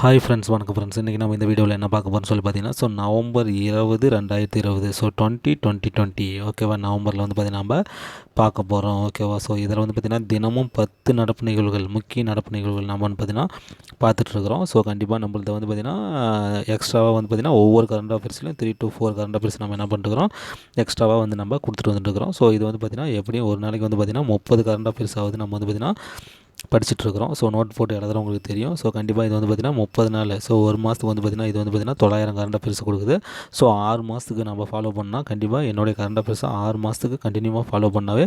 Hi friends வணக்கம் friends இன்றைக்கி நம்ம இந்த வீடியோவில் என்ன பார்க்க போகிறோம்னு சொல்லி பார்த்தீங்கன்னா ஸோ நவம்பர் இருபது ரெண்டாயிரத்தி இருபது. ஸோ டுவெண்ட்டி டுவெண்ட்டி டுவெண்ட்டி ஓகேவா நவம்பரில் வந்து பார்த்திங்கன்னா நம்ம பார்க்க போகிறோம் ஓகேவா ஸோ இதில் வந்து பார்த்திங்கன்னா தினமும் பத்து நடப்பு நிகழ்வுகள் முக்கிய நடப்பு நிகழ்வுகள் நம்ம வந்து பார்த்திங்கன்னா பார்த்துட்ருக்குறோம் ஸோ கண்டிப்பாக நம்மள்ட்ட வந்து பார்த்திங்கன்னா எக்ஸ்ட்ராவாக வந்து பார்த்திங்கன்னா ஒவ்வொரு current அஃபேர்ஸ்லையும் three to four current affairs நம்ம என்ன பண்ணிட்டுருக்கிறோம் எக்ஸ்ட்ராவாக வந்து நம்ம கொடுத்துட்டு வந்துட்டுருக்கிறோம் ஸோ இது வந்து பார்த்திங்கன்னா எப்படியும் ஒரு நாளைக்கு வந்து பார்த்திங்கன்னா முப்பது கரண்ட் அஃபேர்ஸ் ஆகுது. நம்ம வந்து பார்த்திங்கன்னா படிச்சுட்ருக்குறோம். ஸோ நோட் போட்டு எழுதுறவங்களுக்கு தெரியும். ஸோ கண்டிப்பாக இது வந்து பார்த்திங்கன்னா முப்பது நாள். ஸோ ஒரு மாதத்துக்கு வந்து பார்த்திங்கன்னா இது வந்து பார்த்திங்கன்னா தொள்ளாயிரம் கரண்ட் அஃபேர்ஸ் கொடுக்குது. ஸோ ஆறு மாதத்துக்கு நம்ம ஃபாலோ பண்ணால் கண்டிப்பாக என்னுடைய கரண்ட் அஃபேர்ஸை ஆறு மாதத்துக்கு கண்டினியூவாக ஃபாலோ பண்ணாவே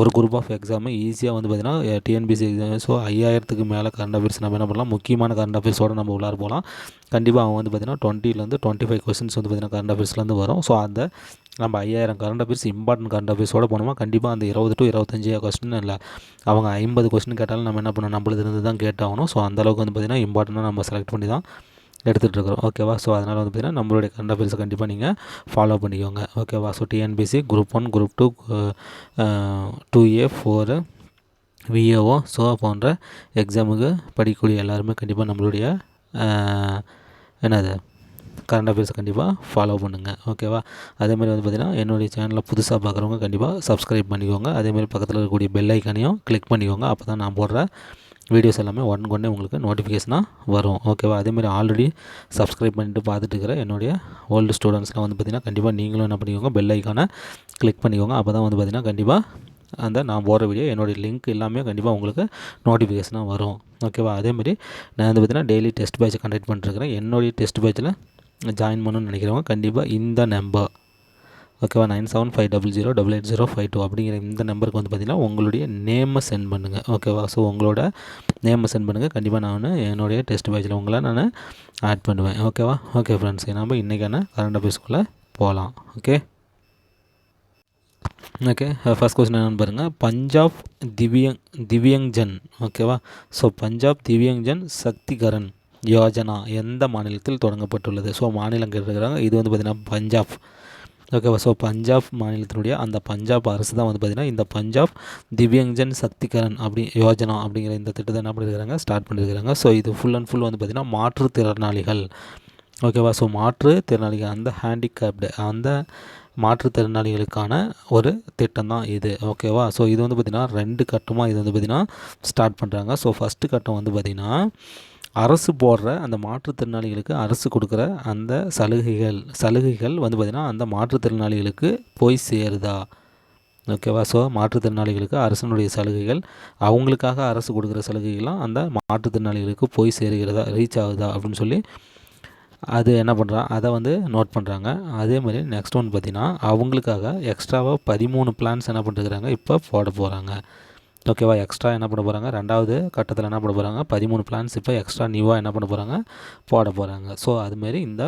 ஒரு குரூப் ஆஃப் எக்ஸாமு ஈஸியாக வந்து பார்த்திங்கன்னா டிஎன்பிசி எக்ஸாம் ஸோ ஐயாயிரத்துக்கு மேலே கரண்ட் அஃபேர்ஸ் நம்ம என்ன பண்ணலாம்? முக்கியமான கரண்ட் அஃபேர்ஸோடு நம்ம உள்ளார போகலாம் கண்டிப்பாக அவன் வந்து பார்த்திங்கன்னா டுவெண்ட்டிலேருந்து டுவெண்ட்டி ஃபைவ் கொஸ்டின்ஸ் வந்து பார்த்திங்கன்னா கரண்ட் அஃபேர்ஸ்லேருந்து வரும். ஸோ அந்த நம்ம ஐயாயிரம் கரண்ட் அஃபேர்ஸ் இம்பார்ட்டன்ட் கரண்ட் அஃபேர்ஸோட போனோமா? கண்டிப்பாக அந்த இருபது டு இருபத்தஞ்சு கொஸ்டின் இல்லை. அவங்க ஐம்பது கொஸ்டின் கேட்டாலும் நம்ம என்ன பண்ணணும்? நம்மளது இருந்து தான் கேட்டாகணும் ஸோ அந்தளவுக்கு வந்து பார்த்திங்கன்னா இம்பார்ட்டண்ட்டாக நம்ம செலக்ட் பண்ணி தான் எடுத்துகிட்டு இருக்கிறோம் ஓகேவா ஸோ அதனால் வந்து பார்த்திங்கன்னா நம்மளுடைய கரண்ட் அஃபேர்ஸை கண்டிப்பாக நீங்கள் ஃபாலோ பண்ணிக்கோங்க. ஓகேவா so TNPSC group one group two two A four VAO so போன்ற எக்ஸாமுக்கு படிக்கக்கூடிய எல்லாருமே கண்டிப்பாக நம்மளுடைய uh, என்னது? கரண்ட் அஃபேர்ஸ் கண்டிப்பாக ஃபாலோ பண்ணுங்கள் ஓகேவா அதேமாதிரி வந்து பார்த்திங்கன்னா என்னுடைய சேனலில் புதுசாக பார்க்குறவங்க கண்டிப்பாக சப்ஸ்கிரைப் பண்ணிக்கோங்க. அதேமாதிரி பக்கத்தில் இருக்கக்கூடிய பெல் ஐக்கானையும் கிளிக் பண்ணிக்கோங்க. அப்போ தான் நான் போடுற வீடியோஸ் எல்லாமே ஒன் கொண்டே உங்களுக்கு நோட்டிஃபிகேஷனாக வரும். ஓகேவா அதேமாதிரி ஆல்ரெடி சப்ஸ்கிரைப் பண்ணிட்டு பார்த்துட்டு இருக்கிற என்னுடைய ஓல்டு ஸ்டூடெண்ட்ஸ்லாம் வந்து பார்த்திங்கன்னா கண்டிப்பாக நீங்களும் என்ன பண்ணிக்கோங்க பெல் ஐக்கானை கிளிக் பண்ணிக்கோங்க. அப்போ தான் வந்து பார்த்திங்கன்னா கண்டிப்பாக அந்த நான் போடுற வீடியோ என்னுடைய லிங்க் எல்லாமே கண்டிப்பாக உங்களுக்கு நோட்டிஃபிகேஷனாக வரும். ஓகேவா அதேமாதிரி நான் வந்து பார்த்திங்கன்னா டெய்லி டெஸ்ட் பேட்ச் கண்டக்ட் பண்ணிட்டுருக்கிறேன் என்னுடைய டெஸ்ட் பேட்சில் ஜாயின் பண்ணணும்னு நினைக்கிறவங்க கண்டிப்பாக இந்த நம்பர் ஓகேவா nine seven five double zero double eight zero five two அப்படிங்கிற இந்த நம்பருக்கு வந்து பார்த்திங்கன்னா உங்களுடைய நேமை சென்ட் பண்ணுங்கள் ஓகேவா ஸோ உங்களோட நேமை சென்ட் பண்ணுங்கள் கண்டிப்பாக நான் என்னுடைய டெஸ்ட் பேஜில் உங்களை நான் ஆட் பண்ணுவேன். ஓகேவா ஓகே ஃப்ரெண்ட்ஸ் நம்ம இன்றைக்கான கரண்ட் அஃபேர்ஸ்குள்ளே போகலாம் ஓகே ஓகே ஃபஸ்ட் கொஸ்டின் என்னென்னு பாருங்கள் பஞ்சாப் திவ்யங் திவ்யங்ஜன் ஓகேவா ஸோ பஞ்சாப் திவ்யங்ஜன் சக்திகரன். யோஜனா எந்த மாநிலத்தில் தொடங்கப்பட்டுள்ளது? ஸோ மாநிலம் கேட்டுருக்கிறாங்க இது வந்து பார்த்திங்கன்னா பஞ்சாப். ஓகேவா ஸோ பஞ்சாப் மாநிலத்தினுடைய அந்த பஞ்சாப் அரசு தான் வந்து பார்த்திங்கன்னா இந்த பஞ்சாப் திவ்யஞ்சன் சக்திகரன் அப்படி யோஜனா அப்படிங்கிற இந்த திட்டத்தை என்ன பண்ணியிருக்கிறாங்க ஸ்டார்ட் பண்ணியிருக்கிறாங்க ஸோ இது ஃபுல் அண்ட் ஃபுல் வந்து பார்த்திங்கன்னா மாற்றுத்திறனாளிகள் ஓகேவா ஸோ மாற்றுத்திறனாளிகள் அந்த ஹேண்டிகேப்டு அந்த மாற்றுத்திறனாளிகளுக்கான ஒரு திட்டம் தான் இது. ஓகேவா ஸோ இது வந்து பார்த்திங்கன்னா ரெண்டு கட்டமாக இது வந்து பார்த்திங்கன்னா ஸ்டார்ட் பண்ணுறாங்க ஸோ ஃபஸ்ட்டு கட்டம் வந்து பார்த்திங்கன்னா அரசு போடுற அந்த மாற்றுத்திறனாளிகளுக்கு அரசு கொடுக்குற அந்த சலுகைகள் சலுகைகள் வந்து பார்த்திங்கன்னா அந்த மாற்றுத்திறனாளிகளுக்கு போய் சேருதா? ஓகேவா? ஸோ மாற்றுத்திறனாளிகளுக்கு அரசனுடைய சலுகைகள் அவங்களுக்காக அரசு கொடுக்குற சலுகைகள்லாம் அந்த மாற்றுத்திறனாளிகளுக்கு போய் சேருகிறதா ரீச் ஆகுதா அப்படின்னு சொல்லி அது என்ன பண்ணுறான் அதை வந்து நோட் பண்ணுறாங்க அதே மாதிரி நெக்ஸ்ட் ஒன் பார்த்திங்கன்னா அவங்களுக்காக எக்ஸ்ட்ராவாக பதிமூணு பிளான்ஸ் என்ன பண்ணுறாங்க இப்போ போட போகிறாங்க ஓகேவா எக்ஸ்ட்ரா என்ன பண்ண போகிறாங்க ரெண்டாவது கட்டத்தில் என்ன பண்ண போகிறாங்க பதிமூணு பிளான்ஸ் இப்போ எக்ஸ்ட்ரா நியூவாக என்ன பண்ண போகிறாங்க போட போகிறாங்க ஸோ அதுமாரி இந்த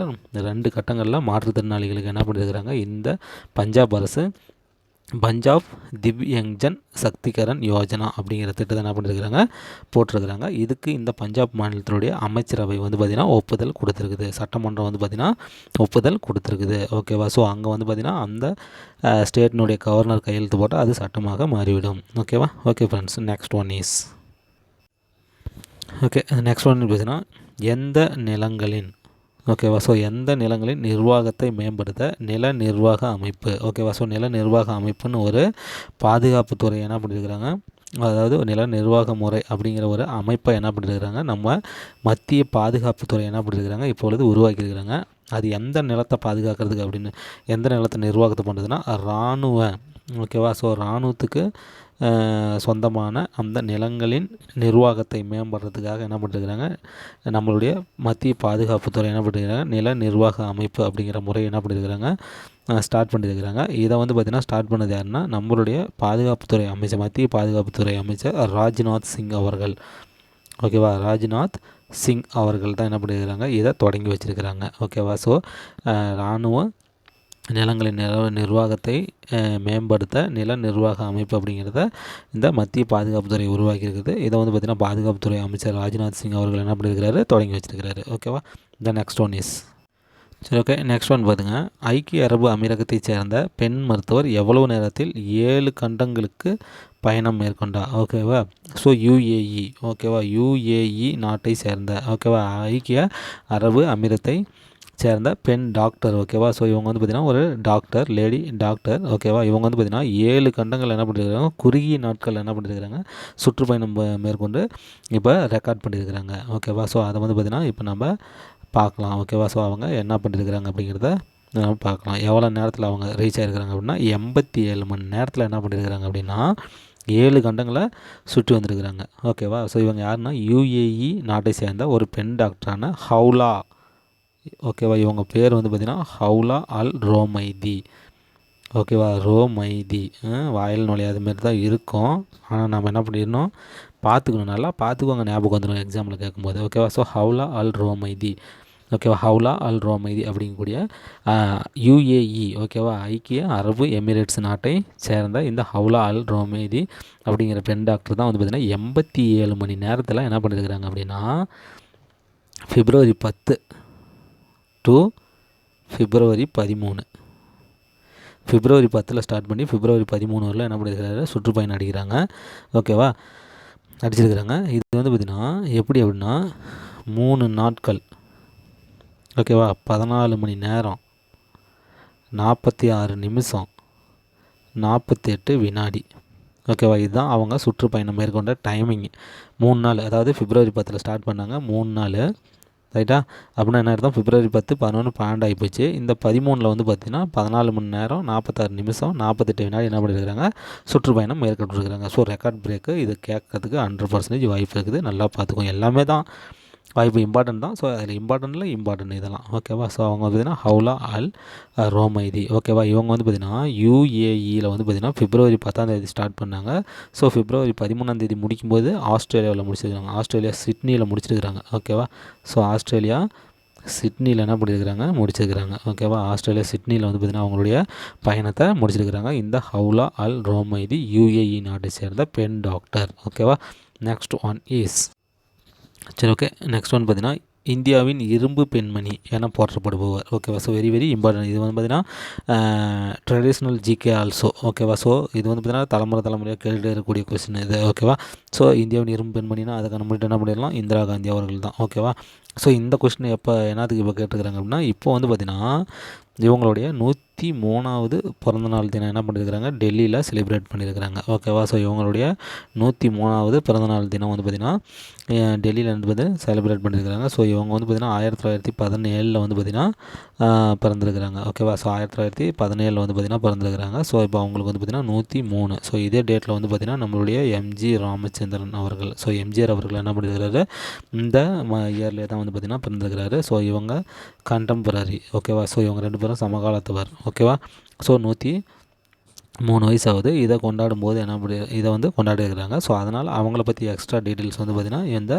ரெண்டு கட்டங்களில் மாற்றுத்திறனாளிகளுக்கு என்ன பண்ணியிருக்கிறாங்க இந்த பஞ்சாப் அரசு பஞ்சாப் திவ்யங்ஜன் சக்திகரன் யோஜனா அப்படிங்கிற திட்டத்தை என்ன பண்ணியிருக்கிறாங்க போட்டிருக்கிறாங்க. இதுக்கு இந்த பஞ்சாப் மாநிலத்தினுடைய அமைச்சரவை வந்து பார்த்திங்கன்னா ஒப்புதல் கொடுத்துருக்குது. சட்டமன்றம் வந்து பார்த்திங்கன்னா ஒப்புதல் கொடுத்துருக்குது. ஓகேவா ஸோ அங்கே வந்து பார்த்திங்கன்னா அந்த ஸ்டேட்டினுடைய கவர்னர் கையெழுத்து போட்டால் அது சட்டமாக மாறிவிடும். ஓகேவா okay friends next one is okay next one பார்த்தீங்கன்னா எந்த நிலங்களின் ஓகேவா? ஸோ எந்த நிலங்களின் நிர்வாகத்தை மேம்படுத்த நில நிர்வாக அமைப்பு? ஓகேவா? ஸோ நில நிர்வாக அமைப்புன்னு ஒரு பாதுகாப்புத்துறை என்ன பண்ணியிருக்கிறாங்க அதாவது நில நிர்வாக முறை அப்படிங்கிற ஒரு அமைப்பை என்ன பண்ணியிருக்கிறாங்க நம்ம மத்திய பாதுகாப்புத்துறை என்ன பண்ணியிருக்கிறாங்க இப்பொழுது உருவாக்கியிருக்கிறாங்க. அது எந்த நிலத்தை பாதுகாக்கிறதுக்கு அப்படின்னு எந்த நிலத்தை நிர்வாகத்தை பண்ணுறதுன்னா இராணுவ ஓகேவா? ஸோ இராணுவத்துக்கு சொந்தமான அந்த நிலங்களின் நிர்வாகத்தை மேம்படுறதுக்காக என்ன பண்ணிருக்கிறாங்க நம்மளுடைய மத்திய பாதுகாப்புத்துறை என்ன பண்ணிருக்கிறாங்க நில நிர்வாக அமைப்பு அப்படிங்கிற முறை என்ன பண்ணியிருக்கிறாங்க ஸ்டார்ட் பண்ணியிருக்கிறாங்க இதை வந்து பார்த்திங்கன்னா ஸ்டார்ட் பண்ணது யாருன்னா நம்மளுடைய பாதுகாப்புத்துறை அமைச்சர் மத்திய பாதுகாப்புத்துறை அமைச்சர் ராஜ்நாத் சிங் அவர்கள். ஓகேவா ராஜ்நாத் சிங் அவர்கள் தான் என்ன பண்ணியிருக்கிறாங்க இதை தொடங்கி வச்சுருக்கிறாங்க. ஓகேவா ஸோ இராணுவ நிலங்களின் நில நிர்வாகத்தை மேம்படுத்த நில நிர்வாக அமைப்பு அப்படிங்கிறத இந்த மத்திய பாதுகாப்புத்துறை உருவாக்கியிருக்குது. இதை வந்து பார்த்திங்கன்னா பாதுகாப்புத்துறை அமைச்சர் ராஜ்நாத் சிங் அவர்கள் என்ன பண்ணியிருக்கிறாரு? தொடங்கி வச்சிருக்கிறாரு. ஓகேவா த நெக்ஸ்ட் ஒன் இஸ் சரி ஓகே நெக்ஸ்ட் ஒன் பார்த்துங்க ஐக்கிய அரபு அமீரகத்தைச் சேர்ந்த பெண் மருத்துவர் எவ்வளவு நேரத்தில் ஏழு கண்டங்களுக்கு பயணம் மேற்கொண்டா? ஓகேவா ஸோ யுஏஇ ஓகேவா யுஏஇ நாட்டை சேர்ந்த ஓகேவா ஐக்கிய அரபு அமீரத்தை சேர்ந்த பெண் டாக்டர் ஓகேவா ஸோ இவங்க வந்து பார்த்திங்கன்னா ஒரு டாக்டர் லேடி டாக்டர் ஓகேவா இவங்க வந்து பார்த்திங்கன்னா ஏழு கண்டங்கள் என்ன பண்ணியிருக்காங்க குறுகிய நாட்கள் என்ன பண்ணியிருக்கிறாங்க சுற்றுப்பயணம் மேற்கொண்டு இப்போ ரெக்கார்ட் பண்ணியிருக்கிறாங்க ஓகேவா ஸோ அதை வந்து பார்த்திங்கன்னா இப்போ நம்ம பார்க்கலாம் ஓகேவா ஸோ அவங்க என்ன பண்ணியிருக்கிறாங்க அப்படிங்கிறத நம்ம பார்க்கலாம். எவ்வளோ நேரத்தில் அவங்க ரீச் ஆகிருக்கிறாங்க அப்படின்னா எண்பத்தி ஏழு மணி நேரத்தில் என்ன பண்ணியிருக்கிறாங்க அப்படின்னா ஏழு கண்டங்களை சுற்றி வந்திருக்கிறாங்க ஓகேவா ஸோ இவங்க யாருன்னா யூஏஇ நாட்டை சேர்ந்த ஒரு பெண் டாக்டரான ஹவுலா. ஓகேவா இவங்க பேர் வந்து பார்த்திங்கன்னா ஹவுலா அல் ரோமைதி. ஓகேவா ரோமைதி. வாயில் நுழையாத மாரி தான் இருக்கும். ஆனால் நம்ம என்ன பண்ணிடணும்? பார்த்துக்கணும். நல்லா பார்த்துக்கோங்க ஞாபகம் வந்துடும் எக்ஸாமில் கேட்கும்போது. ஓகேவா ஸோ ஹவுலா அல் ரோமைதி. ஓகேவா ஹவுலா அல் ரோமைதி அப்படிங்கக்கூடிய யுஏஇ ஓகேவா ஐக்கிய அரபு எமிரேட்ஸ் நாட்டை சேர்ந்த இந்த ஹவுலா அல் ரோமைதி அப்படிங்கிற பெண் டாக்டர் தான் வந்து பார்த்திங்கன்னா எண்பத்தி ஏழு மணி நேரத்தில் என்ன பண்ணியிருக்கிறாங்க அப்படின்னா பிப்ரவரி பத்து டு பிப்ரவரி பதிமூணு. பிப்ரவரி பத்தில் ஸ்டார்ட் பண்ணி பிப்ரவரி பதிமூணு வரல என்ன பண்ணியிருக்கிறாரு சுற்றுப்பயணம் அடிக்கிறாங்க ஓகேவா அடிச்சிருக்கிறாங்க இது வந்து பார்த்திங்கன்னா எப்படி அப்படின்னா மூணு நாட்கள். ஓகேவா பதினாலு மணி நேரம். நாற்பத்தி ஆறு நிமிஷம். நாற்பத்தி எட்டு வினாடி ஓகேவா இதுதான் அவங்க சுற்றுப்பயணம் மேற்கொண்ட டைமிங் மூணு நாள் அதாவது பிப்ரவரி பத்தில் ஸ்டார்ட் பண்ணாங்க. மூணு நாள் ரைட்டா அப்படின்னா என்ன அர்த்தம்? பிப்ரவரி பத்து பதினொன்று பன்னெண்டு ஆகிப்போச்சு போச்சு. இந்த பதிமூணில் வந்து பார்த்திங்கன்னா பதினாலு மணி நேரம் நாற்பத்தாறு நிமிஷம் நாற்பத்தெட்டு வினாடி என்ன பண்ணியிருக்கிறாங்க சுற்றுப்பயணம் மேற்கொண்டிருக்கிறாங்க ஸோ ரெக்கார்ட் பிரேக்கு இது கேட்கறதுக்கு ஹண்ட்ரட் பர்சன்டேஜ் வாய்ப்பு இருக்குது. நல்லா பார்த்துக்கோங்க. எல்லாமே தான் வாய்ப்பு இம்பார்ட்டன்ட் தான். ஸோ அதில் இம்பார்ட்டன்ட்டில் இம்பார்ட்டன்ட் இதெல்லாம். ஓகேவா ஸோ அவங்க வந்து பார்த்தீங்கன்னா ஹவுலா அல் ரோமைதி. ஓகேவா இவங்க வந்து பார்த்திங்கன்னா யூஏஇயில் வந்து பார்த்திங்கன்னா பிப்ரவரி பத்தாம் தேதி ஸ்டார்ட் பண்ணாங்க. ஸோ பிப்ரவரி பதிமூணாம் தேதி முடிக்கும்போது ஆஸ்திரேலியாவில் முடிச்சிருக்காங்க. ஆஸ்திரேலியா சிட்னியில் முடிச்சிருக்கிறாங்க. ஓகேவா ஸோ ஆஸ்திரேலியா சிட்னியில் என்ன பண்ணியிருக்கிறாங்க முடிச்சிருக்கிறாங்க. ஓகேவா ஆஸ்திரேலியா சிட்னியில் வந்து பார்த்திங்கன்னா அவங்களுடைய பயணத்தை முடிச்சிருக்கிறாங்க. இந்த ஹவுலா அல் ரோமைதி யூஏஇ நாட்டை சேர்ந்த பெண் டாக்டர் ஓகேவா நெக்ஸ்ட் ஒன் இஸ் சரி ஓகே நெக்ஸ்ட் ஒன் பார்த்தீங்கன்னா இந்தியாவின் இரும்பு பெண்மணி என போற்றப்படுபவர். ஓகேவா ஸோ வெரி வெரி இம்பார்ட்டன்ட் இது வந்து பார்த்தீங்கன்னா ட்ரெடிஷ்னல் ஜிகே ஆல்சோ ஓகேவா ஸோ இது வந்து பார்த்தீங்கன்னா தலைமுறை தலைமுறையாக கேட்டுகிட்டே இருக்கக்கூடிய கொஸ்டின் இது. ஓகேவா ஸோ இந்தியாவின் இரும்பு பெண்மணினா அதுக்கு நம்மள்ட்ட என்ன பண்ணிடலாம்? இந்திரா காந்தி அவர்கள் தான். ஓகேவா ஸோ இந்த கொஸ்டின் எப்போ என்னத்துக்கு இப்போ கேட்டுருக்குறாங்க அப்படின்னா இப்போ வந்து பார்த்திங்கன்னா இவங்களுடைய நூற்றி மூணாவது பிறந்தநாள் தினம் என்ன பண்ணியிருக்கிறாங்க டெல்லியில் செலிப்ரேட் பண்ணியிருக்கிறாங்க ஓகேவா ஸோ இவங்களுடைய நூற்றி மூணாவது பிறந்தநாள் தினம் வந்து பார்த்திங்கன்னா டெல்லியில் வந்து பார்த்து செலிப்ரேட் பண்ணியிருக்கிறாங்க ஸோ இவங்க வந்து பார்த்திங்கன்னா ஆயிரத்தி தொள்ளாயிரத்தி பதினேழில் வந்து பார்த்திங்கன்னா பிறந்திருக்கிறாங்க. ஓகேவா ஸோ ஆயிரத்தி தொள்ளாயிரத்தி பதினேழில் வந்து பார்த்திங்கன்னா பிறந்திருக்கிறாங்க. ஸோ இப்போ அவங்களுக்கு வந்து பார்த்திங்கன்னா நூற்றி மூணு ஸோ இதே டேட்டில் வந்து பார்த்திங்கன்னா நம்மளுடைய எம்ஜி ராமச்சந்திரன் அவர்கள். ஸோ எம்ஜிஆர் அவர்கள் என்ன பண்ணியிருக்கிறாரு இந்த இயர்லேயே தான் வந்து பார்த்திங்கன்னா பிறந்திருக்கிறாரு. ஸோ இவங்க கண்டெம்பரரி ஓகேவா ஸோ இவங்க ரெண்டு பேரும் சமகாலத்தவர் ஓகேவா ஸோ நூற்றி மூணு வயசு ஆகுது. இதை கொண்டாடும் போது என்ன அப்படி இதை வந்து கொண்டாடிருக்கிறாங்க ஸோ அதனால் அவங்கள பற்றி எக்ஸ்ட்ரா டீட்டெயில்ஸ் வந்து பார்த்திங்கன்னா இந்த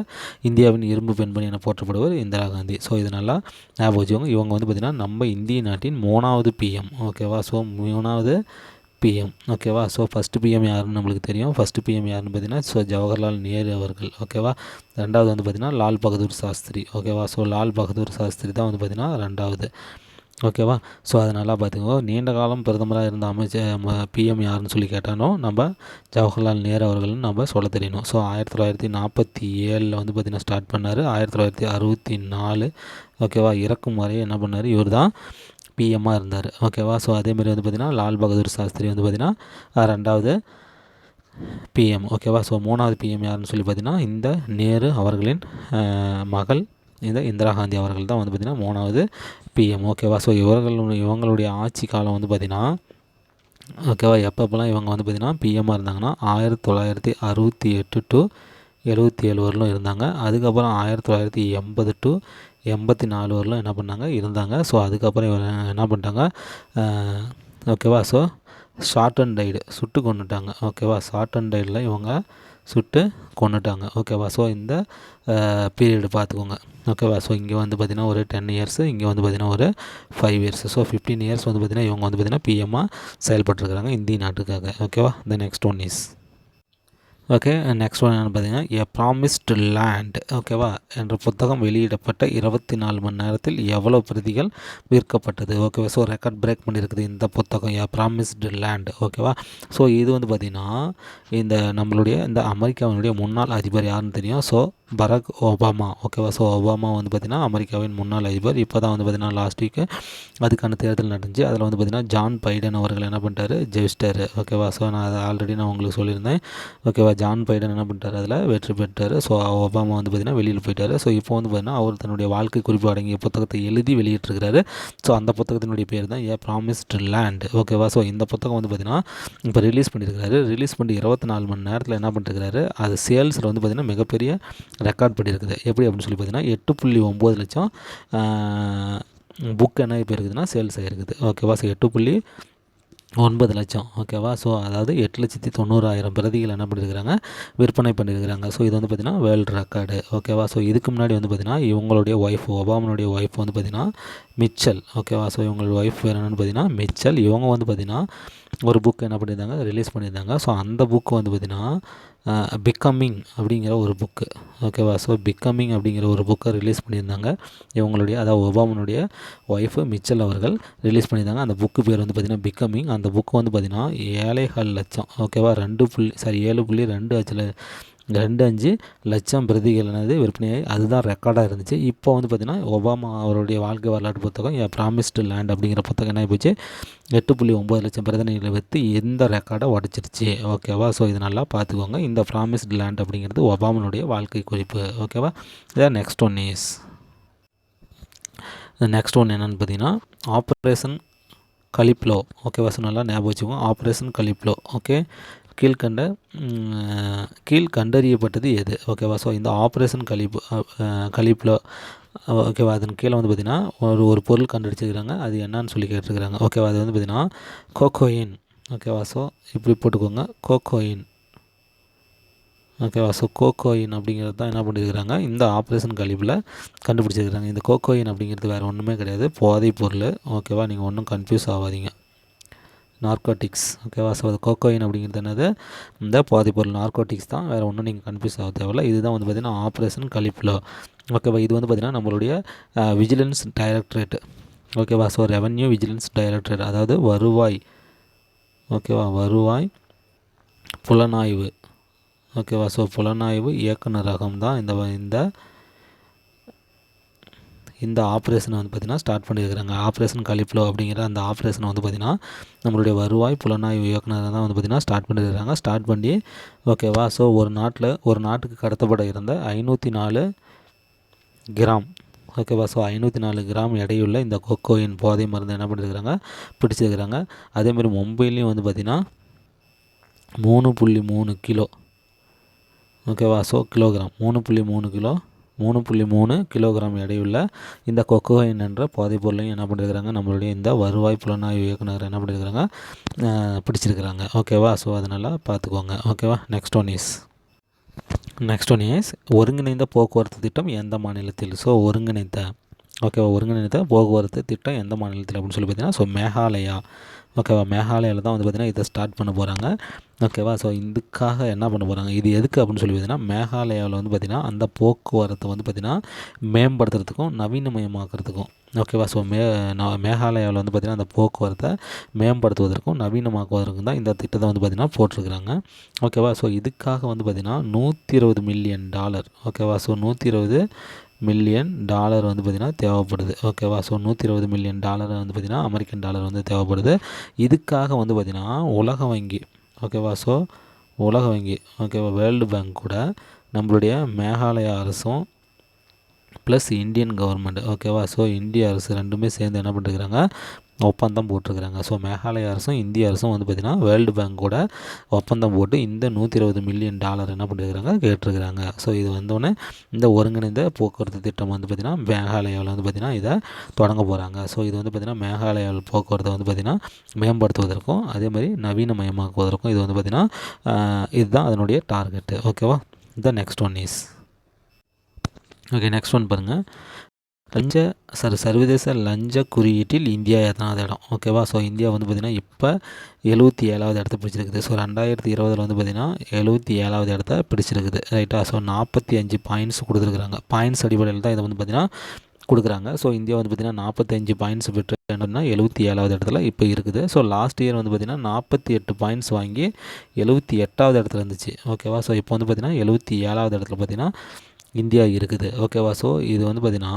இந்தியாவின் இரும்பு பெண்மணி என போற்றப்படுவர் இந்திரா காந்தி. ஸோ இது நல்லா ஞாபகம் வச்சுக்கோங்க. இவங்க வந்து பார்த்திங்கன்னா நம்ம இந்திய நாட்டின் மூணாவது பிஎம் ஓகேவா ஸோ மூணாவது பிஎம் ஓகேவா ஸோ ஃபஸ்ட்டு பிஎம் யாருன்னு நம்மளுக்கு தெரியும். ஃபஸ்ட்டு பிஎம் யாருன்னு பார்த்தீங்கன்னா ஸோ ஜவஹர்லால் நேரு அவர்கள். ஓகேவா ரெண்டாவது வந்து பார்த்திங்கன்னா லால் பகதூர் சாஸ்திரி. ஓகேவா ஸோ லால் பகதூர் சாஸ்திரி தான் வந்து பார்த்திங்கன்னா ரெண்டாவது. ஓகேவா ஸோ அதை நல்லா பார்த்துக்கோ. நீண்ட காலம் பிரதமராக இருந்த அமைச்சர் பிஎம் யாருன்னு சொல்லி கேட்டாலும் நம்ம ஜவஹர்லால் நேரு அவர்கள்னு நம்ம சொல்ல தெரியணும் ஸோ ஆயிரத்தி தொள்ளாயிரத்தி நாற்பத்தி ஏழில் வந்து பார்த்திங்கன்னா ஸ்டார்ட் பண்ணார். ஆயிரத்தி தொள்ளாயிரத்தி அறுபத்தி நாலு. ஓகேவா இறக்கும் வரையும் என்ன பண்ணார்? இவர் தான் பிஎம்மாக இருந்தார். ஓகேவா ஸோ அதேமாதிரி வந்து பார்த்திங்கன்னா லால் பகதூர் சாஸ்திரி வந்து பார்த்திங்கன்னா ரெண்டாவது பிஎம். ஓகேவா ஸோ மூணாவது பிஎம் யாருன்னு சொல்லி பார்த்தீங்கன்னா இந்த நேரு அவர்களின் மகள் இந்த இந்திரா காந்தி அவர்கள் தான் வந்து பார்த்திங்கன்னா மூணாவது பிஎம். ஓகேவா ஸோ இவர்கள் இவங்களுடைய ஆட்சி காலம் வந்து பார்த்திங்கன்னா ஓகேவா எப்பப்போலாம் இவங்க வந்து பார்த்திங்கன்னா பிஎம்மாக இருந்தாங்கன்னா ஆயிரத்தி தொள்ளாயிரத்தி அறுபத்தி எட்டு டு எழுபத்தி ஏழு வரலும் இருந்தாங்க. அதுக்கப்புறம் ஆயிரத்தி தொள்ளாயிரத்தி எண்பது டு எண்பத்தி நாலு வரலாம் என்ன பண்ணாங்க? இருந்தாங்க. ஸோ அதுக்கப்புறம் என்ன பண்ணிட்டாங்க? ஓகேவா? ஸோ ஷார்ட் அண்ட் டைடு சுட்டு கொண்டுட்டாங்க. ஓகேவா? ஷார்ட் அண்ட் டைடில் இவங்க சுட்டு கொண்டுட்டாங்க. ஓகேவா? ஸோ இந்த பீரியடு பார்த்துக்கோங்க. ஓகேவா? ஸோ இங்கே வந்து பார்த்திங்கன்னா ஒரு டென் இயர்ஸு இங்கே வந்து பார்த்திங்கன்னா ஒரு five years so fifteen years வந்து பார்த்திங்கன்னா இவங்க வந்து பார்த்திங்கன்னா பிஎம்மாக செயல்பட்டுருக்குறாங்க இந்திய நாட்டுக்காக. ஓகேவா? The next one is okay next one என்னென்னு பார்த்தீங்கன்னா எ ப்ராமிஸ்டு லேண்ட் ஓகேவா என்ற புத்தகம் வெளியிடப்பட்ட இருபத்தி நாலு மணி நேரத்தில் எவ்வளோ பிரதிகள் விற்கப்பட்டது? ஓகேவா ஸோ ரெக்கார்ட் பிரேக் பண்ணியிருக்குது இந்த புத்தகம் எ ப்ராமிஸ்டு லேண்ட் ஓகேவா ஸோ இது வந்து பார்த்திங்கன்னா இந்த நம்மளுடைய இந்த அமெரிக்காவினுடைய முன்னாள் அதிபர் யாருன்னு தெரியும்? ஸோ பராக் ஒபாமா ஓகேவா ஸோ ஒபாமா வந்து பார்த்திங்கன்னா அமெரிக்காவின் முன்னாள் அதிபர். இப்போ தான் வந்து பார்த்திங்கன்னா லாஸ்ட் வீக்கு அதுக்கான தேர்தல் நடந்துச்சு. அதில் வந்து பார்த்திங்கன்னா ஜான் பைடன் அவர்கள் என்ன பண்ணிட்டாரு? ஜெயிச்சிட்டாரு. ஓகேவா ஸோ நான் அதை ஆல்ரெடி நான் உங்களுக்கு சொல்லியிருந்தேன். ஓகேவா ஜான் பைடன் என்ன பண்ணிட்டார்? அதில் வெற்றி பெற்றார். ஸோ ஒபாமா வந்து பார்த்திங்கன்னா வெளியில் போயிட்டார். ஸோ இப்போ வந்து பார்த்திங்கன்னா அவர் தன்னுடைய வாழ்க்கை குறிப்பு அடங்கிய புத்தகத்தை எழுதி வெளியிட்டிருக்கிறாரு. ஸோ அந்த புத்தகத்தினுடைய பேர் தான் ஏ ப்ராமிஸ்டு லேண்ட் ஓகேவா ஸோ இந்த புத்தகம் வந்து பார்த்திங்கன்னா இப்போ ரிலீஸ் பண்ணியிருக்கிறாரு. ரிலீஸ் பண்ணி இருபத்தி நாலு மணி நேரத்தில் என்ன பண்ணிருக்கிறாரு? அது சேல்ஸில் வந்து பார்த்திங்கன்னா மிகப்பெரிய ரெக்கார்ட் பண்ணியிருக்குது. எப்படி அப்படின்னு சொல்லி பார்த்தீங்கன்னா எட்டு புள்ளி ஒம்பது லட்சம் புக் என்ன இப்போ இருக்குதுன்னா சேல்ஸ் ஆகிருக்குது ஓகேவா ஸோ எட்டு புள்ளி ஒன்பது லட்சம். ஓகேவா ஸோ அதாவது எட்டு லட்சத்தி தொண்ணூறாயிரம் பிரதிகள் என்ன பண்ணியிருக்கிறாங்க விற்பனை பண்ணியிருக்கிறாங்க ஸோ இது வந்து பார்த்திங்கன்னா வேர்ல்டு ரெக்கார்டு ஓகேவா ஸோ இதுக்கு முன்னாடி வந்து பார்த்திங்கன்னா இவங்களுடைய ஒய்ஃப் ஒபாமனுடைய ஒய்ஃப் வந்து பார்த்திங்கன்னா மிச்சல். ஓகேவா ஸோ இவங்களோட ஒய்ஃப் என்னென்னு பார்த்தீங்கன்னா மிச்சல். இவங்க வந்து பார்த்திங்கன்னா ஒரு புக் என்ன பண்ணியிருந்தாங்க? ரிலீஸ் பண்ணியிருந்தாங்க. ஸோ அந்த புக்கு வந்து பார்த்திங்கன்னா பிகம்மிங் அப்படிங்கிற ஒரு புக்கு ஓகேவா ஸோ பிகம்மிங் அப்படிங்கிற ஒரு புக்கை ரிலீஸ் பண்ணியிருந்தாங்க. இவங்களுடைய அதாவது ஒபாமனுடைய ஒய்ஃபு மிச்சல் அவர்கள் ரிலீஸ் பண்ணியிருந்தாங்க. அந்த புக்கு பேர் வந்து பார்த்திங்கன்னா பிகம்மிங் அந்த புக்கு வந்து பார்த்திங்கன்னா ஏழைகால் லட்சம். ஓகேவா ரெண்டு புள்ளி சாரி ஏழு புள்ளி ரெண்டு லட்சம் ரெண்டு அஞ்சு லட்சம் பிரதிகள் என்னது விற்பனையாகி அதுதான் ரெக்கார்டாக இருந்துச்சு. இப்போ வந்து பார்த்திங்கன்னா ஒபாமா அவருடைய வாழ்க்கை வரலாற்று புத்தகம் ஏ ப்ராமிஸ்டு லேண்ட் அப்படிங்கிற புத்தகம் என்ன போச்சு? எட்டு புள்ளி ஒம்பது லட்சம் பிரதிநிதிகளை வைத்து எந்த ரெக்கார்டை உடச்சிருச்சு. ஓகேவா ஸோ இது நல்லா பார்த்துக்கோங்க இந்த ப்ராமிஸ்டு லேண்ட் அப்படிங்கிறது ஒபாமனுடைய வாழ்க்கை குறிப்பு. ஓகேவா இதான் next one is next one என்னென்னு பார்த்தீங்கன்னா ஆப்ரேஷன் கலிப்ளோ ஓகேவா ஸோ நல்லா ஞாபகம் வச்சுக்கோங்க. ஆப்ரேஷன் கலிப்லோ ஓகே கீழ்கண்ட கீழ் கண்டறியப்பட்டது எது? ஓகேவா? ஸோ இந்த ஆப்ரேஷன் கழிப்பு கழிப்பில் ஓகேவா? அதன் கீழே வந்து பார்த்திங்கன்னா ஒரு ஒரு பொருள் கண்டுபிடிச்சிருக்கிறாங்க அது என்னன்னு சொல்லி கேட்டிருக்கிறாங்க ஓகேவா? அது வந்து பார்த்திங்கன்னா கோகோயின் ஓகேவா? ஸோ இப்படி போட்டுக்கோங்க. கோகோயின் ஓகேவா? ஸோ கோகோயின் அப்படிங்கிறது தான் என்ன பண்ணியிருக்கிறாங்க இந்த ஆப்ரேஷன் கழிப்பில் கண்டுபிடிச்சிருக்கிறாங்க இந்த கோகோயின் அப்படிங்கிறது வேறு ஒன்றுமே கிடையாது. போதைப் பொருள். ஓகேவா? நீங்கள் ஒன்றும் கன்ஃபியூஸ் ஆகாதீங்க. நார்கோட்டிக்ஸ். ஓகேவா ஸோ அது கோகோயின் அப்படிங்கிறது என்னது? இந்த போதைப்பொருள் நார்கோட்டிக்ஸ் தான். வேறு ஒன்றும் நீங்கள் கன்ஃபியூஸ் ஆக தேவையில்ல. இதுதான் வந்து பார்த்திங்கன்னா ஆப்ரேஷன் கலிப்லோ ஓகேவா இது வந்து பார்த்திங்கன்னா நம்மளுடைய விஜிலன்ஸ் டைரக்டரேட் ஓகேவா ஸோ ரெவன்யூ விஜிலன்ஸ் டைரக்டரேட் அதாவது வருவாய். ஓகேவா வருவாய் புலனாய்வு. ஓகேவா ஸோ புலனாய்வு இயக்குநரகம் தான் இந்த இந்த இந்த ஆப்ரேஷனை வந்து பார்த்திங்கன்னா ஸ்டார்ட் பண்ணியிருக்கிறாங்க. ஆப்ரேஷன் கலிப்ளோ அப்படிங்கிற அந்த ஆப்ரேஷனை வந்து பார்த்திங்கன்னா நம்மளுடைய வருவாய் புலனாய்வு இயக்குனர் தான் வந்து பார்த்திங்கன்னா ஸ்டார்ட் பண்ணியிருக்கிறாங்க. ஸ்டார்ட் பண்ணி ஓகேவா ஸோ ஒரு நாட்டில் ஒரு நாட்டுக்கு கடத்தப்பட இருந்த ஐநூற்றி நாலு கிராம் ஓகேவா ஸோ ஐநூற்றி நாலு கிராம் எடையுள்ள இந்த கொக்கோயின் போதை மருந்து என்ன பண்ணியிருக்கிறாங்க? பிடிச்சிருக்கிறாங்க. அதேமாதிரி மும்பையிலையும் வந்து பார்த்திங்கன்னா மூணு புள்ளி மூணு கிலோ ஓகேவா ஸோ கிலோகிராம் மூணு புள்ளி மூணு கிலோ மூணு புள்ளி மூணு கிலோகிராம் எடையுள்ள இந்த கொக்கோயின் என்ற போதைப் பொருளையும் என்ன பண்ணியிருக்கிறாங்க நம்மளுடைய இந்த வருவாய் புலனாய்வு இயக்குனர் என்ன பண்ணியிருக்கிறாங்க பிடிச்சிருக்கிறாங்க. ஓகேவா? ஸோ அதனால் பார்த்துக்கோங்க. ஓகேவா? Next one is next one is ஒருங்கிணைந்த போக்குவரத்து திட்டம் எந்த மாநிலத்தில்? ஸோ ஒருங்கிணைந்த ஓகேவா? ஒருங்கிணைந்த போக்குவரத்து திட்டம் எந்த மாநிலத்தில் அப்படின்னு சொல்லி பார்த்தீங்கன்னா ஸோ மேகாலயா. ஓகேவா மேகாலயாவில் தான் வந்து பார்த்திங்கன்னா இதை ஸ்டார்ட் பண்ண போகிறாங்க ஓகேவா ஸோ இதுக்காக என்ன பண்ண போகிறாங்க இது எதுக்கு அப்படின்னு சொல்லி பார்த்தீங்கன்னா மேகாலயாவில் வந்து பார்த்திங்கன்னா அந்த போக்குவரத்தை வந்து பார்த்திங்கன்னா மேம்படுத்துறதுக்கும் நவீனமயமாக்குறதுக்கும். ஓகேவா ஸோ மே மேகாலயாவில் வந்து பார்த்திங்கன்னா அந்த போக்குவரத்தை மேம்படுத்துவதற்கும் நவீனமாக்குவதற்கும் தான் இந்த திட்டத்தை வந்து பார்த்திங்கன்னா போட்டிருக்கிறாங்க. ஓகேவா ஸோ இதுக்காக வந்து பார்த்திங்கன்னா நூற்றி இருபது மில்லியன் டாலர் ஓகேவா ஸோ நூற்றி இருபது மில்லியன் டாலர் வந்து பார்த்திங்கன்னா தேவைப்படுது. ஓகேவா ஸோ நூற்றி இருபது மில்லியன் டாலர் வந்து பார்த்திங்கன்னா அமெரிக்கன் டாலர் வந்து தேவைப்படுது. இதுக்காக வந்து பார்த்திங்கன்னா உலக வங்கி ஓகேவா ஸோ உலக வங்கி ஓகேவா வேர்ல்டு பேங்க் கூட நம்மளுடைய மேகாலயா அரசும் ப்ளஸ் இந்தியன் கவர்மெண்ட் ஓகேவா ஸோ இந்திய அரசு ரெண்டுமே சேர்ந்து என்ன பண்ணிருக்கிறாங்க ஒப்பந்தம் போட்டிருக்கிறாங்க. ஸோ மேகாலய அரசும் இந்திய அரசும் வந்து பார்த்திங்கன்னா வேர்ல்டு பேங்க் கூட ஒப்பந்தம் போட்டு இந்த நூற்றி இருபது மில்லியன் டாலர் என்ன பண்ணியிருக்கிறாங்க கேட்டிருக்கிறாங்க. ஸோ இது வந்தோடனே இந்த ஒருங்கிணைந்த போக்குவரத்து திட்டம் வந்து பார்த்திங்கன்னா மேகாலயாவில் வந்து பார்த்திங்கன்னா இதை தொடங்க போகிறாங்க ஸோ இது வந்து பார்த்திங்கன்னா மேகாலயாவில் போக்குவரத்தை வந்து பார்த்திங்கன்னா மேம்படுத்துவதற்கும் அதே மாதிரி நவீனமயமாக்குவதற்கும் இது வந்து பார்த்திங்கன்னா இதுதான் அதனுடைய டார்கெட்டு. ஓகேவா the next one is okay next one பாருங்கள் லஞ்ச சாரி சர்வதேச லஞ்ச குறியீட்டில் இந்தியா எத்தனாவது இடம்? ஓகேவா ஸோ இந்தியா வந்து பார்த்திங்கன்னா இப்போ எழுபத்தி ஏழாவது இடத்த பிடிச்சிருக்குது. ஸோ ரெண்டாயிரத்தி இருபதில் வந்து பார்த்திங்கன்னா எழுபத்தி ஏழாவது இடத்த பிடிச்சிருக்குது. ரைட்டா ஸோ நாற்பத்தி அஞ்சு பாயிண்ட்ஸ் கொடுத்துருக்குறாங்க. பாயிண்ட்ஸ் அடிப்படையில் தான் இதை வந்து பார்த்திங்கன்னா கொடுக்குறாங்க. ஸோ இந்தியா வந்து பார்த்திங்கன்னா நாற்பத்தஞ்சு பாயிண்ட்ஸ் பெற்று என்னன்னா எழுபத்தி ஏழாவது இடத்துல இப்போ இருக்குது. ஸோ லாஸ்ட் இயர் வந்து பார்த்திங்கன்னா நாற்பத்தி எட்டு பாயிண்ட்ஸ் வாங்கி எழுபத்தி எட்டாவது இடத்துல இருந்துச்சு. ஓகேவா ஸோ இப்போ வந்து பார்த்திங்கன்னா எழுபத்தி ஏழாவது இடத்துல பார்த்திங்கன்னா இந்தியா இருக்குது. ஓகேவா ஸோ இது வந்து பார்த்திங்கன்னா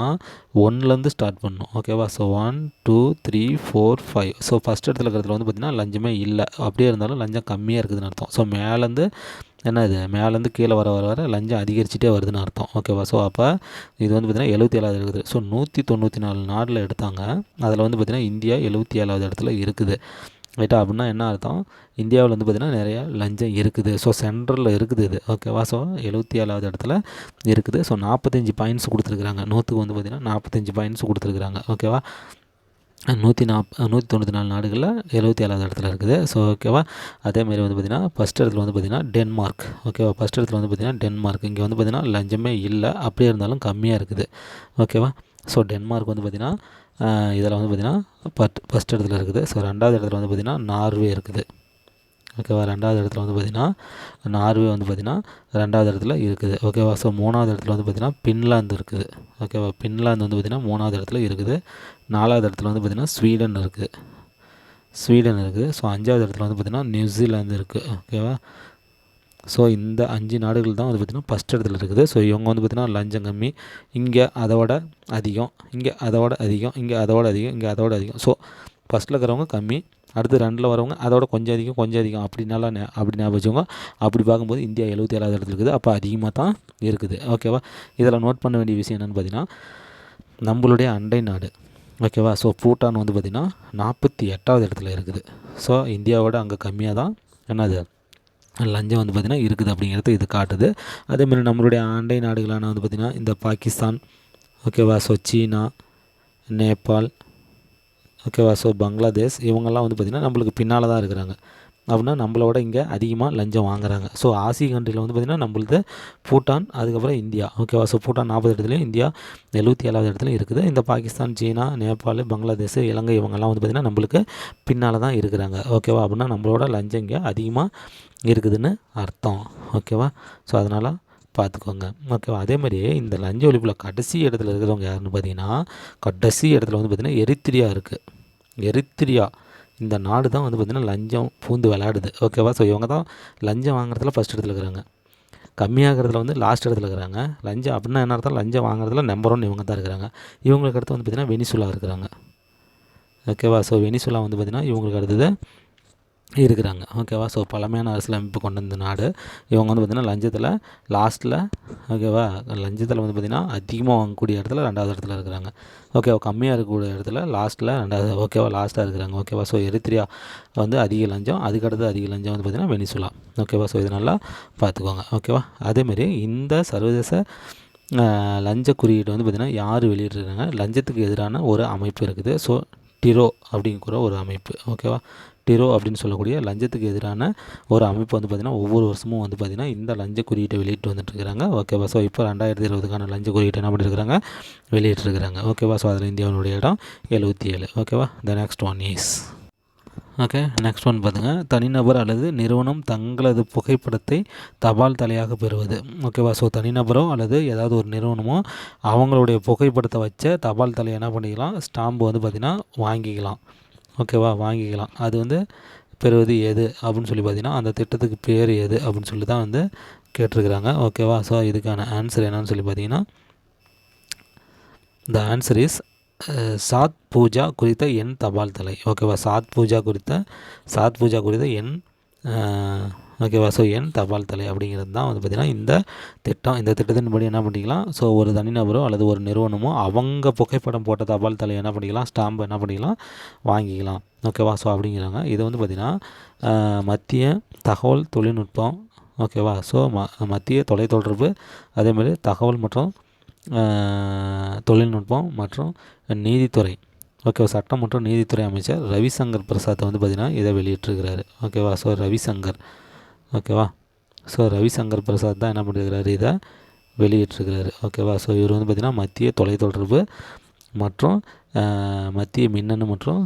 ஒன்லேருந்து ஸ்டார்ட் பண்ணணும் ஓகேவா so one two three four five so first இடத்துல இருக்கிறதுல வந்து பார்த்திங்கன்னா லஞ்சமே இல்லை. அப்படியே இருந்தாலும் லஞ்சம் கம்மியாக இருக்குதுன்னு அர்த்தம். ஸோ மேலேருந்து என்ன இது? மேலேருந்து கீழே வர வர வர லஞ்சம் அதிகரிச்சுட்டே வருதுன்னு அர்த்தம். ஓகேவா ஸோ அப்போ இது வந்து பார்த்திங்கன்னா எழுபத்தி ஏழாவது இருக்குது. ஸோ நூற்றி தொண்ணூற்றி நாலு நாடில் எடுத்தாங்க. அதில் வந்து பார்த்திங்கன்னா இந்தியா எழுபத்தி ஏழாவது இடத்துல இருக்குது. ரைட்டா அப்படின்னா என்ன அர்த்தம்? இந்தியாவில் வந்து பார்த்திங்கன்னா நிறையா லஞ்சம் இருக்குது. ஸோ சென்ட்ரலில் இருக்குது இது. ஓகேவா ஸோ எழுபத்தி ஏழாவது இடத்துல இருக்குது. ஸோ நாற்பத்தஞ்சு பாயிண்ட்ஸ் கொடுத்துருக்குறாங்க. நூற்றுக்கு வந்து பார்த்திங்கன்னா நாற்பத்தஞ்சு பாயிண்ட்ஸ் கொடுத்துருக்குறாங்க. ஓகேவா நூற்றி நாப் நூற்றி தொண்ணூற்றி நாலு நாடுகளில் எழுபத்தி ஏழாவது இடத்துல இருக்குது. ஸோ ஓகேவா அதேமாதிரி வந்து பார்த்திங்கன்னா ஃபஸ்ட் இடத்துல வந்து பார்த்திங்கன்னா டென்மார்க் ஓகேவா ஃபஸ்ட் இடத்துல வந்து பார்த்திங்கன்னா டென்மார்க் இங்கே வந்து பார்த்திங்கன்னா லஞ்சமே இல்லை. அப்படியே இருந்தாலும் கம்மியாக இருக்குது. ஓகேவா ஸோ டென்மார்க் வந்து பார்த்திங்கன்னா இதில் வந்து பார்த்திங்கன்னா பட் ஃபஸ்ட் இடத்துல இருக்குது. ஸோ ரெண்டாவது இடத்துல வந்து பார்த்திங்கன்னா நார்வே இருக்குது. ஓகேவா ரெண்டாவது இடத்துல வந்து பார்த்திங்கன்னா நார்வே வந்து பார்த்திங்கன்னா ரெண்டாவது இடத்துல இருக்குது. ஓகேவா ஸோ மூணாவது இடத்துல வந்து பார்த்திங்கன்னா பின்லாந்து இருக்குது. ஓகேவா பின்லாந்து வந்து பார்த்திங்கன்னா மூணாவது இடத்துல இருக்குது. நாலாவது இடத்துல வந்து பார்த்திங்கன்னா ஸ்வீடன் இருக்குது. ஸ்வீடன் இருக்குது. ஸோ அஞ்சாவது இடத்துல வந்து பார்த்திங்கன்னா நியூசிலாந்து இருக்குது. ஓகேவா ஸோ இந்த அஞ்சு நாடுகள் தான் வந்து பார்த்திங்கன்னா ஃபஸ்ட் இடத்துல இருக்குது. ஸோ இவங்க வந்து பார்த்திங்கன்னா லஞ்சம் கம்மி. இங்கே அதோட அதிகம். இங்கே அதோட அதிகம். இங்கே அதோட அதிகம். இங்கே அதோட அதிகம். ஸோ ஃபஸ்ட்டில் இருக்கிறவங்க கம்மி. அடுத்து ரெண்டில் வரவங்க அதோட கொஞ்சம் அதிகம் கொஞ்சம் அதிகம். அப்படின்னால நே அப்படி ஞாபகம் வச்சுக்கோங்க அப்படி பார்க்கும்போது இந்தியா எழுபத்தி ஏழாவது இடத்துல இருக்குது. அப்போ அதிகமாக தான் இருக்குது. ஓகேவா இதில் நோட் பண்ண வேண்டிய விஷயம் என்னென்னு பார்த்தீங்கன்னா நம்மளுடைய அண்டை நாடு. ஓகேவா ஸோ பூட்டான் வந்து பார்த்திங்கன்னா நாற்பத்தி எட்டாவது இடத்துல இருக்குது. ஸோ இந்தியாவோட அங்கே கம்மியாக தான். என்னது? லஞ்சம் வந்து பார்த்திங்கன்னா இருக்குது அப்படிங்கிறது இது காட்டுது. அதேமாதிரி நம்மளுடைய அண்டை நாடுகளான வந்து பார்த்திங்கன்னா இந்த பாகிஸ்தான் ஓகேவா ஸோ சீனா நேபாள் ஓகேவா ஸோ பங்களாதேஷ் இவங்கெல்லாம் வந்து பார்த்திங்கன்னா நம்மளுக்கு பின்னால் தான் இருக்கிறாங்க. அப்படின்னா நம்மளோட இங்கே அதிகமாக லஞ்சம் வாங்குறாங்க. ஸோ ஆசிய கண்ட்ரியில் வந்து பார்த்திங்கன்னா நம்மளது பூட்டான் அதுக்கப்புறம் இந்தியா. ஓகேவா ஸோ பூட்டான் நாற்பது இடத்துலையும் இந்தியா எழுபத்தி ஏழாவது இடத்துலையும் இருக்குது. இந்த பாகிஸ்தான் சீனா நேபாள் பங்களாதேஷ் இலங்கை இவங்கெல்லாம் வந்து பார்த்திங்கன்னா நம்மளுக்கு பின்னால் தான் இருக்கிறாங்க. ஓகேவா அப்படின்னா நம்மளோட லஞ்சம் இங்கே அதிகமாக இருக்குதுன்னு அர்த்தம். ஓகேவா ஸோ அதனால் பார்த்துக்கோங்க ஓகேவா அதே மாதிரியே இந்த லஞ்ச ஒழிப்பில் கடைசி இடத்துல இருக்கிறவங்க யாருன்னு பார்த்தீங்கன்னா கடைசி இடத்துல வந்து பார்த்திங்கன்னா எரித்திரியா இருக்குது எரித்திரியா. இந்த நாடு தான் வந்து பார்த்திங்கன்னா லஞ்சம் பூந்து விளையாடுது. ஓகேவா ஸோ இவங்க தான் லஞ்சம் வாங்குறதுல ஃபஸ்ட் இடத்துல இருக்கிறாங்க. கம்மியாகிறதுல வந்து லாஸ்ட் இடத்துல இருக்கிறாங்க. லஞ்சம் அப்படின்னா என்ன அர்த்தம்? லஞ்சம் வாங்குறதுல நம்பர் ஒன் இவங்க தான் இருக்கிறாங்க. இவங்களுக்கு அடுத்து வந்து பார்த்திங்கன்னா வெனிசுலா இருக்கிறாங்க. ஓகேவா ஸோ வெனிசுலா வந்து பார்த்திங்கன்னா இவங்களுக்கு அடுத்தது இருக்கிறாங்க. ஓகேவா ஸோ பழமையான அரசியலமைப்பு கொண்ட இந்த நாடு இவங்க வந்து பார்த்திங்கன்னா லஞ்சத்தில் லாஸ்ட்டில் ஓகேவா லஞ்சத்தில் வந்து பார்த்திங்கன்னா அதிகமாக வாங்கக்கூடிய இடத்துல ரெண்டாவது இடத்துல இருக்கிறாங்க. ஓகேவா கம்மியாக இருக்கக்கூடிய இடத்துல லாஸ்ட்டில் ரெண்டாவது ஓகேவா லாஸ்ட்டாக இருக்கிறாங்க. ஓகேவா ஸோ எரித்திரியா வந்து அதிக லஞ்சம் அதுக்கடுத்து அதிக லஞ்சம் வந்து பார்த்திங்கன்னா வெனிசுலா. ஓகேவா ஸோ இது நல்லா பார்த்துக்கோங்க ஓகேவா அதேமாரி இந்த சர்வதேச லஞ்ச குறியீடு வந்து பார்த்திங்கன்னா யார் வெளியிடுறாங்க லஞ்சத்துக்கு எதிரான ஒரு அமைப்பு இருக்குது. ஸோ டிரோ அப்படிங்கிற ஒரு அமைப்பு. ஓகேவா டிரோ அப்படின்னு சொல்லக்கூடிய லஞ்சத்துக்கு எதிரான ஒரு அமைப்பு வந்து பார்த்திங்கன்னா ஒவ்வொரு வருஷமும் வந்து பார்த்திங்கன்னா இந்த லஞ்ச குறியீட்டை வெளியிட்டு வந்துட்டுருக்காங்க ஓகேவா ஸோ இப்போ ரெண்டாயிரத்தி இருபதுக்கான லஞ்ச குறியீட்டை என்ன பண்ணியிருக்கிறாங்க வெளியிட்டிருக்கிறாங்க ஓகேவா ஸோ அதில் இந்தியாவினுடைய இடம் எழுபத்தி ஏழு. ஓகேவா the next one is okay next one பார்த்துங்க தனிநபர் அல்லது நிறுவனம் தங்களது புகைப்படத்தை தபால் தலையாக பெறுவது. ஓகேவா ஸோ தனிநபரோ அல்லது ஏதாவது ஒரு நிறுவனமோ அவங்களுடைய புகைப்படத்தை வச்ச தபால் தலையை என்ன பண்ணிக்கலாம்? ஸ்டாம்பு வந்து பார்த்திங்கன்னா வாங்கிக்கலாம். ஓகேவா வாங்கிக்கலாம். அது வந்து பெறுவது எது அப்படின்னு சொல்லி பார்த்தீங்கன்னா அந்த திட்டத்துக்கு பேர் எது அப்படின்னு சொல்லி தான் வந்து கேட்டிருக்கிறாங்க. ஓகேவா? ஸோ இதுக்கான ஆன்சர் என்னன்னு சொல்லி பார்த்தீங்கன்னா the answer is Chhath Puja குறித்த என் தபால் தலை. ஓகேவா? சாத் பூஜா குறித்த சாத் பூஜா குறித்த எண் ஓகேவா? ஸோ என் தபால் தலை அப்படிங்கிறது தான் வந்து பார்த்திங்கன்னா இந்த திட்டம். இந்த திட்டத்தின்படி என்ன பண்ணிக்கலாம்? ஸோ ஒரு தனிநபரோ அல்லது ஒரு நிறுவனமோ அவங்க புகைப்படம் போட்ட தபால் தலை என்ன பண்ணிக்கலாம்? ஸ்டாம்பு என்ன பண்ணிக்கலாம்? வாங்கிக்கலாம். ஓகேவா? ஸோ அப்படிங்கிறாங்க. இது வந்து பார்த்திங்கன்னா மத்திய தகவல் தொழில்நுட்பம். ஓகேவா? ஸோ ம மத்திய தொலைத்தொடர்பு அதேமாதிரி தகவல் மற்றும் தொழில்நுட்பம் மற்றும் நீதித்துறை. ஓகேவா? சட்டம் மற்றும் நீதித்துறை அமைச்சர் ரவிசங்கர் பிரசாத் வந்து பார்த்திங்கன்னா இதை வெளியிட்டிருக்கிறாரு. ஓகேவா? ஸோ ரவிசங்கர். ஓகேவா? ஸோ ரவிசங்கர் பிரசாத் தான் என்ன பண்ணியிருக்கிறாரு இதை வெளியிட்டிருக்கிறாரு. ஓகேவா? ஸோ இவர் வந்து பார்த்திங்கன்னா மத்திய தொலைத்தொடர்பு மற்றும் மத்திய மின்னணு மற்றும்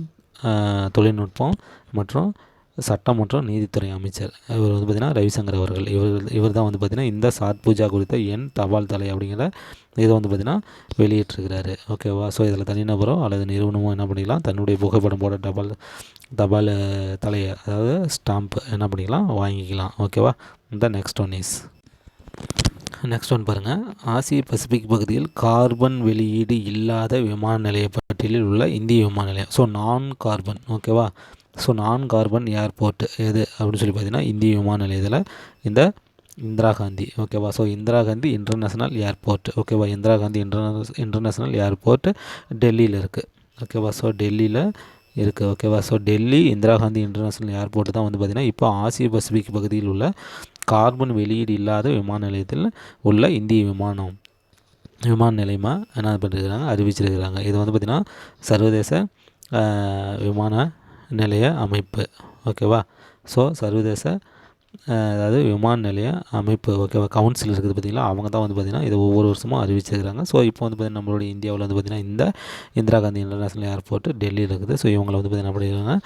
தொழில்நுட்பம் மற்றும் சட்டம் மற்றும் நீதித்துறை அமைச்சர். இவர் வந்து பார்த்திங்கன்னா ரவிசங்கர் அவர்கள். இவர் இவர் தான் வந்து பார்த்திங்கன்னா இந்த சாத் பூஜா குறித்த எண் தபால் தலை அப்படிங்கிற இதை வந்து பார்த்திங்கன்னா வெளியிட்டிருக்கிறாரு. ஓகேவா ஸோ இதில் தனிநபரோ அல்லது நிறுவனமோ என்ன பண்ணிக்கலாம் தன்னுடைய புகைப்படம் போட தபால் தபால் தலையை அதாவது ஸ்டாம்ப் என்ன பண்ணிக்கலாம்? வாங்கிக்கலாம். ஓகேவா இந்த next one is next one பாருங்கள் ஆசிய பசிபிக் பகுதியில் கார்பன் வெளியீடு இல்லாத விமான நிலைய பட்டியலில் உள்ள இந்திய விமான நிலையம். ஸோ நான் கார்பன் ஓகேவா ஸோ நான் கார்பன் ஏர்போர்ட் எது அப்படின்னு சொல்லி பார்த்தீங்கன்னா இந்திய விமான நிலையத்தில் இந்த இந்திரா காந்தி. ஓகேவா so Indira Gandhi international airport ஓகேவா Indira Gandhi international international airport டெல்லியில் இருக்குது ஓகேவா ஸோ டெல்லியில் இருக்குது ஓகேவா so Delhi Indira Gandhi international airport தான் வந்து பார்த்திங்கன்னா இப்போ ஆசிய பசிபிக் பகுதியில் உள்ள கார்பன் வெளியீடு இல்லாத விமான நிலையத்தில் உள்ள இந்திய விமானம் விமான நிலையமாக என்ன பண்ணிருக்கிறாங்க? அறிவிச்சிருக்கிறாங்க. இது வந்து பார்த்திங்கன்னா சர்வதேச விமான நிலைய அமைப்பு. ஓகேவா ஸோ சர்வதேச அதாவது விமான நிலைய அமைப்பு. ஓகேவா கவுன்சில் இருக்குது பார்த்திங்களா? அவங்க தான் வந்து பார்த்திங்கன்னா இதை ஒவ்வொரு வருஷமும் அறிவிச்சிருக்கிறாங்க. ஸோ இப்போ வந்து பார்த்திங்கன்னா நம்மளுடைய இந்தியாவில் வந்து பார்த்திங்கன்னா இந்த இந்திரா காந்தி இன்டர்நேஷ்னல் ஏர்போர்ட் டெல்லியில் இருக்குது. ஸோ இவங்களை வந்து பார்த்திங்கன்னா பண்ணியிருக்காங்க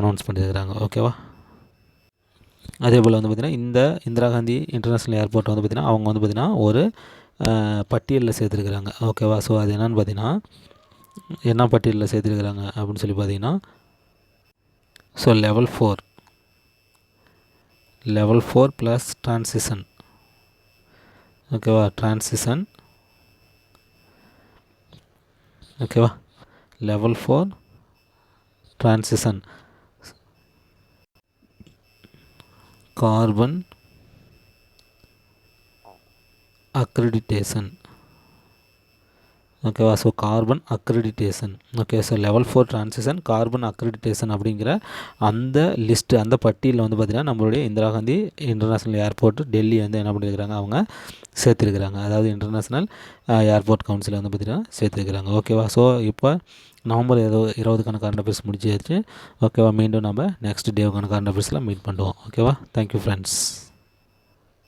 அனௌன்ஸ் பண்ணியிருக்கிறாங்க. ஓகேவா அதே போல் வந்து பார்த்திங்கன்னா இந்த இந்திரா காந்தி இன்டர்நேஷ்னல் ஏர்போர்ட் வந்து பார்த்திங்கன்னா அவங்க வந்து பார்த்திங்கன்னா ஒரு பட்டியலில் சேர்த்துருக்குறாங்க. ஓகேவா ஸோ அது என்னென்னு பார்த்திங்கன்னா என்ன பட்டியலில் சேர்த்துருக்குறாங்க அப்படின்னு சொல்லி பார்த்திங்கன்னா so level four level four plus transition ஓகேவா ட்ரான்சிஷன் ஓகேவா level four transition carbon accreditation ஓகேவா so carbon accreditation okay so level four transition carbon accreditation அப்படிங்கிற அந்த லிஸ்ட்டு அந்த பட்டியலில் வந்து பார்த்திங்கன்னா நம்மளுடைய இந்திரா காந்தி இன்டர்நேஷ்னல் ஏர்போர்ட் டெல்லி வந்து என்ன பண்ணியிருக்கிறாங்க அவங்க சேர்த்துருக்குறாங்க. அதாவது இன்டர்நேஷ்னல் ஏர்போர்ட் கவுன்சில் வந்து பார்த்திங்கன்னா சேர்த்துருக்குறாங்க. ஓகேவா ஸோ இப்போ நவம்பர் இருபது இருபதுக்கான கரண்ட் அஃபேர்ஸ் முடிச்சாச்சு ஓகேவா மீண்டும் நம்ம நெக்ஸ்ட் டேவுக்கான கரண்ட் அஃபேர்ஸில் மீட் பண்ணுவோம். ஓகேவா தேங்க்யூ ஃப்ரெண்ட்ஸ்